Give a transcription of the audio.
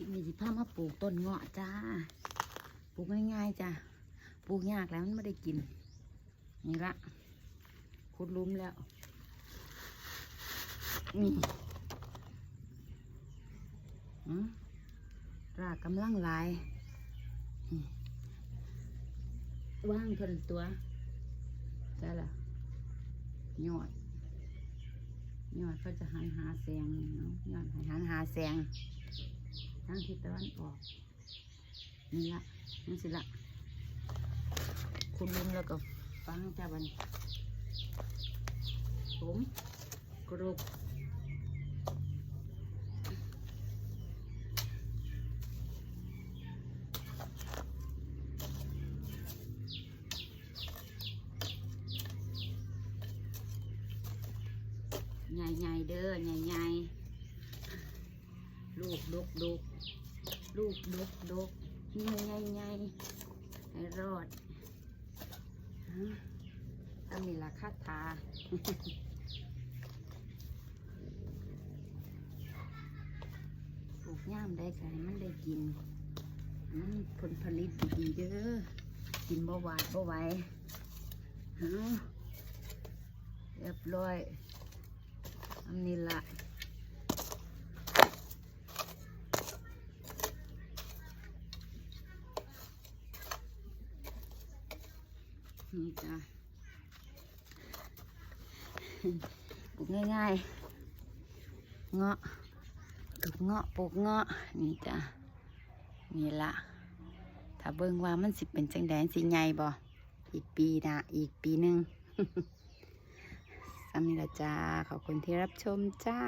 ลิปนี้สิพามาปลูกต้นเงาะจ้า ปลูกง่ายๆจ้าปลูกยากแล้วมันไม่ได้กิน นี่ละขุดลุมแล้วนี่อืมรากกำลังลายว่างเพิ่นตัวใช่ละยอดยอดก็จะหันหาแสงเนาะยอดให้หันหาแสง ทางทิศตะวันออก นี่ละนี่สิละคุณลุงแล้วก็ฟังจ้าบันผมกรุบใหญ่ๆเด้อใหญ่ๆ ลูกดกดกลูกดกดกใหญ่ใหญ่ใหญ่ให้รอดฮะถ้ามีราคาทาปลูกย่ามได้ให้มันได้กินมันผลผลิตดีเด้อ กินบ่หวาดบ่ไหวฮะเรียบร้อยอันนี้ละ นี่จ้ะปลูกง่ายๆ เงาะปลูกเงาะปลูกเงาะนี่จ้ะนี่ละถ้าเบิ่งว่ามันสิเป็นจังแดงสิใหญ่บ่อีกปีนะอีกปีหนึ่งสำนี้ละจ้าขอบคุณที่รับชมจ้า